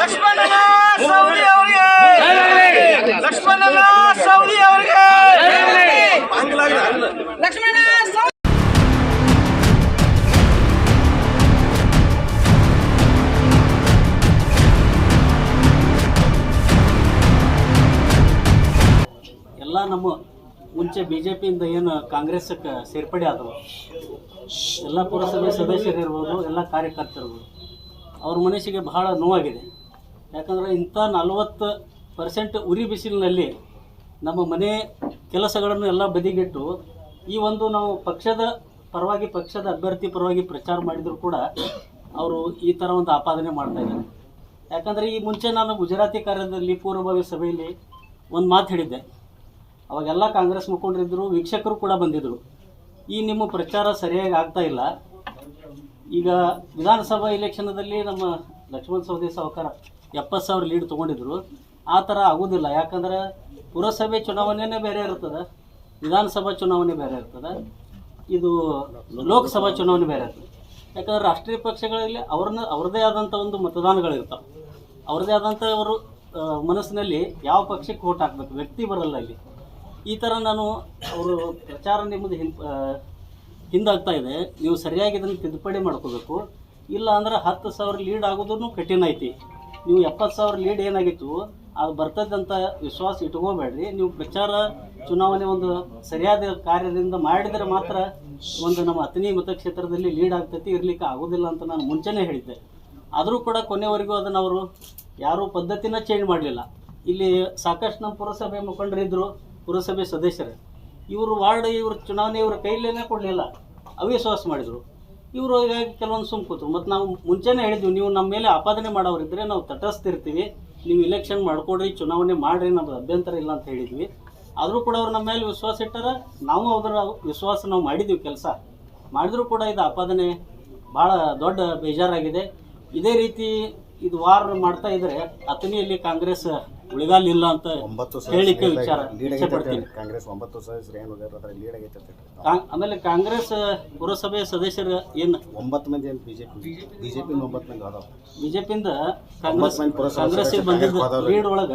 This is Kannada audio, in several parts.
ಲಕ್ಷ್ಮಣನ ಸೌದಿ ಅವರಿಗೆ. ಲಕ್ಷ್ಮಣನ ಸೌದಿ ಅವರಿಗೆ. ಲಕ್ಷ್ಮಣ ಎಲ್ಲ ನಮ್ಮ ಮುಂಚೆ ಬಿ ಜೆ ಏನು ಕಾಂಗ್ರೆಸ್ಸಕ್ಕೆ ಸೇರ್ಪಡೆ ಆದವು. ಎಲ್ಲ ಪುರಸಭೆ ಸದಸ್ಯರಿರ್ಬೋದು, ಎಲ್ಲ ಕಾರ್ಯಕರ್ತರಿರ್ಬೋದು. ಅವ್ರ ಮನಸ್ಸಿಗೆ ಬಹಳ ನೋವಾಗಿದೆ. ಯಾಕಂದರೆ ಇಂಥ ನಲವತ್ತು ಪರ್ಸೆಂಟ್ ಉರಿ ಬಿಸಿಲಿನಲ್ಲಿ ನಮ್ಮ ಮನೆ ಕೆಲಸಗಳನ್ನು ಎಲ್ಲ ಬದಿಗಿಟ್ಟು ಈ ಒಂದು ನಾವು ಪಕ್ಷದ ಪರವಾಗಿ, ಪಕ್ಷದ ಅಭ್ಯರ್ಥಿ ಪರವಾಗಿ ಪ್ರಚಾರ ಮಾಡಿದರೂ ಕೂಡ ಅವರು ಈ ಥರ ಒಂದು ಆಪಾದನೆ ಮಾಡ್ತಾ ಇದ್ದಾರೆ. ಯಾಕಂದರೆ ಈ ಮುಂಚೆ ನಾನು ಗುಜರಾತಿ ಕಾರ್ಯದಲ್ಲಿ, ಪೂರ್ವಭಾವಿ ಸಭೆಯಲ್ಲಿ ಒಂದು ಮಾತು ಹೇಳಿದ್ದೆ. ಅವಾಗೆಲ್ಲ ಕಾಂಗ್ರೆಸ್ ಮುಖಂಡರಿದ್ದರು ವೀಕ್ಷಕರು ಕೂಡ ಬಂದಿದ್ದರು ಈ ನಿಮ್ಮ ಪ್ರಚಾರ ಸರಿಯಾಗಿ ಆಗ್ತಾ ಇಲ್ಲ. ಈಗ ವಿಧಾನಸಭಾ ಇಲೆಕ್ಷನ್ದಲ್ಲಿ ನಮ್ಮ ಲಕ್ಷ್ಮಣ ಸವದಿ ಸಾವುಕಾರ ಎಪ್ಪತ್ತು ಸಾವಿರ ಲೀಡ್ ತೊಗೊಂಡಿದ್ರು. ಆ ಥರ ಆಗೋದಿಲ್ಲ. ಯಾಕಂದ್ರೆ ಪುರಸಭೆ ಚುನಾವಣೆನೇ ಬೇರೆ ಇರ್ತದೆ ವಿಧಾನಸಭಾ ಚುನಾವಣೆ ಬೇರೆ ಇರ್ತದೆ ಇದು ಲೋಕಸಭಾ ಚುನಾವಣೆ ಬೇರೆ ಇರ್ತದೆ. ಯಾಕಂದ್ರೆ ರಾಷ್ಟ್ರೀಯ ಪಕ್ಷಗಳಲ್ಲಿ ಅವ್ರನ್ನ ಅವ್ರದ್ದೇ ಆದಂಥ ಒಂದು ಮತದಾನಗಳಿರ್ತಾವೆ. ಅವ್ರದ್ದೇ ಆದಂಥ ಅವರು ಮನಸ್ಸಿನಲ್ಲಿ ಯಾವ ಪಕ್ಷಕ್ಕೆ ಓಟ್ ಹಾಕ್ಬೇಕು? ವ್ಯಕ್ತಿ ಬರಲ್ಲ ಇಲ್ಲಿ ಈ ಥರ ನಾನು ಅವರು ಪ್ರಚಾರ ನಿಮ್ಮದು ಹಿಂ ಆ, ಹಿಂದಾಗ್ತಾ ಇದೆ. ನೀವು ಸರಿಯಾಗಿ ಇದನ್ನು ತಿದ್ದುಪಡಿ ಮಾಡ್ಕೋಬೇಕು. ಇಲ್ಲ ಅಂದ್ರೆ ಹತ್ತು ಸಾವಿರ ಲೀಡ್ ಆಗೋದನ್ನು ಕಠಿಣ ಐತಿ. ನೀವು ಎಪ್ಪತ್ತು ಸಾವಿರ ಲೀಡ್ ಏನಾಗಿತ್ತು, ಅದು ಬರ್ತದಂತ ವಿಶ್ವಾಸ ಇಟ್ಕೋಬೇಡ್ರಿ. ನೀವು ಪ್ರಚಾರ ಚುನಾವಣೆ ಒಂದು ಸರಿಯಾದ ಕಾರ್ಯದಿಂದ ಮಾಡಿದರೆ ಮಾತ್ರ ಒಂದು ನಮ್ಮ ಅತನಿ ಮತಕ್ಷೇತ್ರದಲ್ಲಿ ಲೀಡ್ ಆಗ್ತೈತಿ, ಇರ್ಲಿಕ್ಕೆ ಆಗೋದಿಲ್ಲ ಅಂತ ನಾನು ಮುಂಚೆನೇ ಹೇಳಿದ್ದೆ. ಆದರೂ ಕೂಡ ಕೊನೆವರೆಗೂ ಅದನ್ನು ಅವರು ಯಾರೂ ಪದ್ಧತಿನ ಚೇಂಜ್ ಮಾಡಲಿಲ್ಲ. ಇಲ್ಲಿ ಸಾಕಷ್ಟು ನಮ್ಮ ಪುರಸಭೆ ಮುಖಂಡರಿದ್ದರು ಪುರಸಭೆ ಸದಸ್ಯರು. ಇವರು ವಾರ್ಡ್, ಇವರು ಚುನಾವಣೆ, ಇವರ ಕೈಲೇನೇ ಕೊಡಲಿಲ್ಲ. ಅವಿಶ್ವಾಸ ಮಾಡಿದರು. ಇವರು ಹೀಗಾಗಿ ಕೆಲವೊಂದು ಸುಮ್ ಕೂತರು. ಮತ್ತು ನಾವು ಮುಂಚೆನೇ ಹೇಳಿದ್ವಿ, ನೀವು ನಮ್ಮ ಮೇಲೆ ಆಪಾದನೆ ಮಾಡೋರಿದ್ದರೆ ನಾವು ತಟಸ್ಥಿರ್ತೀವಿ. ನೀವು ಇಲೆಕ್ಷನ್ ಮಾಡ್ಕೊಡ್ರಿ, ಚುನಾವಣೆ ಮಾಡಿರಿ, ನಮ್ದು ಅಭ್ಯಂತರ ಇಲ್ಲ ಅಂತ ಹೇಳಿದ್ವಿ. ಆದರೂ ಕೂಡ ಅವ್ರು ನಮ್ಮ ಮೇಲೆ ವಿಶ್ವಾಸ ಇಟ್ಟಾರ. ನಾವು ಅದರ ವಿಶ್ವಾಸ ನಾವು ಮಾಡಿದ್ವಿ ಕೆಲಸ. ಮಾಡಿದರೂ ಕೂಡ ಇದು ಆಪಾದನೆ ಭಾಳ ದೊಡ್ಡ ಬೇಜಾರಾಗಿದೆ. ಇದೇ ರೀತಿ ಇದು ವಾರ ಮಾಡ್ತಾ ಇದ್ರೆ ಅತನಿಯಲ್ಲಿ ಕಾಂಗ್ರೆಸ್ ಉಳಿಗಾಲ ಇಲ್ಲ ಅಂತ ಒಂಬತ್ತು ಹೇಳಿಕೆ ವಿಚಾರ ಇಚ್ಛೆ ಪಡ್ತೀನಿ ಕಾಂಗ್ರೆಸ್ ಒಂಬತ್ತು ಸದಸ್ಯರು ಏನು ಅದ್ರ ಲೀಡ್ ಆಗೈತೆ ಅಂತ ಹೇಳ್ತಾರೆ. ಆಮೇಲೆ ಕಾಂಗ್ರೆಸ್ ಪುರಸಭೆ ಸದಸ್ಯರು ಏನು? ಒಂಬತ್ತು ಮಂದಿ ಏನು ಬಿಜೆಪಿ? ಬಿಜೆಪಿ ಒಂಬತ್ತು ಮಂದಿ ಅದಾವ ಬಿಜೆಪಿಯಿಂದ ಕಾಂಗ್ರೆಸ್ ಮಂದಿ ಪುರಸಭೆ ಕಾಂಗ್ರೆಸ್ ಸದಸ್ಯರು ಬಂದಿದ್ದ ಲೀಡ್ ಒಳಗ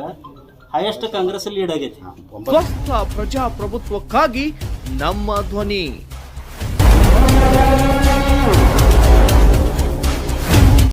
ಹೈಯೆಸ್ಟ್ ಕಾಂಗ್ರೆಸ್ ಲೀಡ್ ಆಗೈತಿ. ಒಂಬತ್ತು ಸ್ವಸ್ಥ ಪ್ರಜಾಪ್ರಭುತ್ವಕ್ಕಾಗಿ ನಮ್ಮ ಧ್ವನಿ.